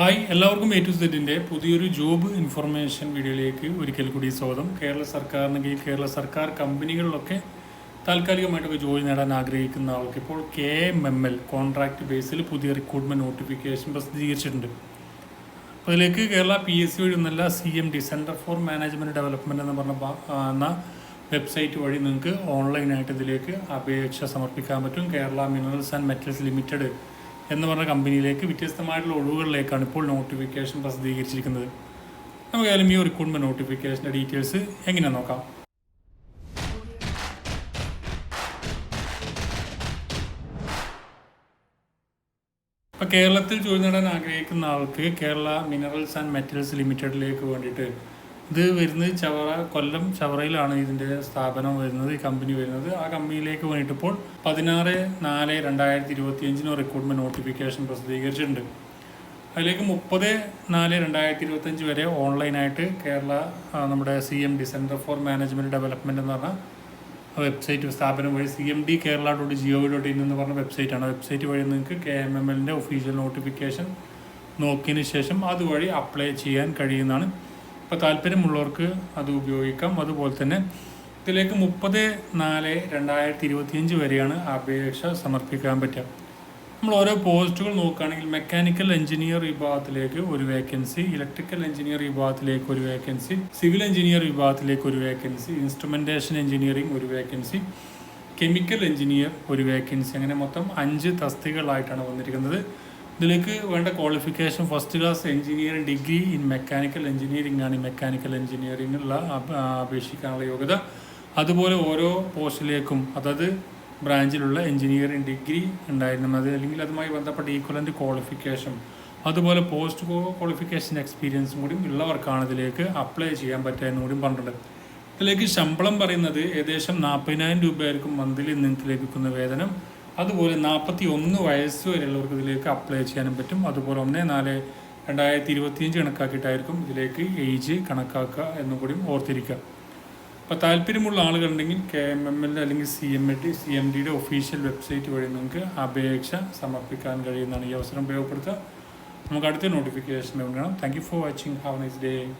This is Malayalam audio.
ഹായ് എല്ലാവർക്കും എ ടു സെറ്റിന്റെ പുതിയൊരു ജോബ് ഇൻഫർമേഷൻ വീഡിയോയിലേക്ക് ഒരിക്കൽ കൂടി സ്വാഗതം. കേരള സർക്കാരിന് കീഴിൽ കേരള സർക്കാർ കമ്പനികളിലൊക്കെ താൽക്കാലികമായിട്ടൊക്കെ ജോലി നേടാൻ ആഗ്രഹിക്കുന്ന ആൾക്ക് ഇപ്പോൾ K M M L contract ബേസിൽ പുതിയ റിക്രൂട്ട്മെന്റ് നോട്ടിഫിക്കേഷൻ പ്രസിദ്ധീകരിച്ചിട്ടുണ്ട്. അപ്പോൾ അതിലേക്ക് കേരള പി എസ് സി വഴി ഒന്നല്ല C M D centre for management development എന്ന് പറഞ്ഞ എന്ന വെബ്സൈറ്റ് വഴി നിങ്ങൾക്ക് ഓൺലൈനായിട്ട് ഇതിലേക്ക് അപേക്ഷ സമർപ്പിക്കാൻ പറ്റും. Kerala minerals and metals limited എന്ന് പറഞ്ഞ കമ്പനിയിലേക്ക് വ്യത്യസ്തമായിട്ടുള്ള ഒഴിവുകളിലേക്കാണ് ഇപ്പോൾ നോട്ടിഫിക്കേഷൻ പ്രസിദ്ധീകരിച്ചിരിക്കുന്നത്. നമുക്കായാലും ഈ റിക്രൂട്ട്മെന്റ് നോട്ടിഫിക്കേഷന്റെ ഡീറ്റെയിൽസ് എങ്ങനെയാണ് നോക്കാം. ഇപ്പോൾ കേരളത്തിൽ ജോലി നേടാൻ ആഗ്രഹിക്കുന്ന ആൾക്ക് കേരള മിനറൽസ് ആൻഡ് മെറ്റൽസ് ലിമിറ്റഡിലേക്ക് വേണ്ടിയിട്ട് ഇത് വരുന്നത് ചവറ കൊല്ലം ചവറയിലാണ് ഇതിന്റെ സ്ഥാപനം വരുന്നത് ഈ കമ്പനി വരുന്നത്. ആ കമ്പനിയിലേക്ക് വേണ്ടിയിട്ട് ഇപ്പോൾ പതിനാറ് നാല് രണ്ടായിരത്തി ഇരുപത്തി അഞ്ചിന് റിക്രൂട്ട്മെന്റ് നോട്ടിഫിക്കേഷൻ പ്രസിദ്ധീകരിച്ചിട്ടുണ്ട്. അതിലേക്ക് മുപ്പത് നാല് രണ്ടായിരത്തി ഇരുപത്തഞ്ച് വരെ ഓൺലൈനായിട്ട് കേരള നമ്മുടെ C M D centre for management development എന്ന് പറഞ്ഞ വെബ്സൈറ്റ് സ്ഥാപനം വഴി C M D Kerala dot G O V dot in എന്ന് പറഞ്ഞ വെബ്സൈറ്റാണ് വെബ്സൈറ്റ് വഴി നിങ്ങൾക്ക് കെ എം എം എല്ലിന്റെ ഒഫീഷ്യൽ നോട്ടിഫിക്കേഷൻ നോക്കിയതിന് ശേഷം അതുവഴി അപ്ലൈ ചെയ്യാൻ കഴിയുന്നതാണ്. അപ്പോൾ താല്പര്യമുള്ളവർക്ക് അത് ഉപയോഗിക്കാം. അതുപോലെ തന്നെ ഇതിലേക്ക് മുപ്പത് നാല് രണ്ടായിരത്തി ഇരുപത്തിയഞ്ച് വരെയാണ് അപേക്ഷ സമർപ്പിക്കാൻ പറ്റുക. നമ്മൾ ഓരോ പോസ്റ്റുകൾ നോക്കുകയാണെങ്കിൽ മെക്കാനിക്കൽ എഞ്ചിനീയർ വിഭാഗത്തിലേക്ക് ഒരു വേക്കൻസി ഇലക്ട്രിക്കൽ എഞ്ചിനീയർ വിഭാഗത്തിലേക്ക് ഒരു വേക്കൻസി സിവിൽ എഞ്ചിനീയർ വിഭാഗത്തിലേക്ക് ഒരു വേക്കൻസി ഇൻസ്ട്രുമെന്റേഷൻ എഞ്ചിനീയറിംഗ് ഒരു വേക്കൻസി കെമിക്കൽ എഞ്ചിനീയർ ഒരു വേക്കൻസി അങ്ങനെ മൊത്തം അഞ്ച് തസ്തികളായിട്ടാണ് വന്നിരിക്കുന്നത്. ഇതിലേക്ക് വേണ്ട qualification first class engineering degree in mechanical engineering ആണ്. മെക്കാനിക്കൽ എഞ്ചിനീയറിംഗിലുള്ള അപേക്ഷിക്കാനുള്ള യോഗ്യത. അതുപോലെ ഓരോ പോസ്റ്റിലേക്കും അതായത് ബ്രാഞ്ചിലുള്ള എഞ്ചിനീയറിംഗ് ഡിഗ്രി ഉണ്ടായിരുന്നു. അത് അല്ലെങ്കിൽ അതുമായി ബന്ധപ്പെട്ട ഈക്വലന്റ് ക്വാളിഫിക്കേഷൻ അതുപോലെ പോസ്റ്റ് ക്വാളിഫിക്കേഷൻ എക്സ്പീരിയൻസും കൂടി ഉള്ളവർക്കാണ് ഇതിലേക്ക് അപ്ലൈ ചെയ്യാൻ പറ്റുക എന്നും കൂടി പറഞ്ഞിട്ടുണ്ട്. ഇതിലേക്ക് ശമ്പളം പറയുന്നത് ഏകദേശം നാൽപ്പതിനായിരം രൂപയായിരിക്കും മന്ത്ലി നിങ്ങൾക്ക് ലഭിക്കുന്ന വേതനം. അതുപോലെ നാൽപ്പത്തി ഒന്ന് വയസ്സ് വരെയുള്ളവർക്ക് ഇതിലേക്ക് അപ്ലൈ ചെയ്യാനും പറ്റും. അതുപോലെ ഒന്ന് നാല് രണ്ടായിരത്തി ഇരുപത്തിയഞ്ച് കണക്കാക്കിയിട്ടായിരിക്കും ഇതിലേക്ക് ഏജ് കണക്കാക്കുക എന്നും കൂടി ഓർത്തിരിക്കുക. അപ്പോൾ താല്പര്യമുള്ള ആളുകളുണ്ടെങ്കിൽ കെ എം എം എൽ അല്ലെങ്കിൽ C M A T C M ഡിയുടെ ഒഫീഷ്യൽ വെബ്സൈറ്റ് വഴി നിങ്ങൾക്ക് അപേക്ഷ സമർപ്പിക്കാൻ കഴിയുന്നതാണ് ഈ അവസരം ഉപയോഗപ്പെടുത്തുക. നമുക്ക് അടുത്ത നോട്ടിഫിക്കേഷൻ കാണാം thank you for watching have nice day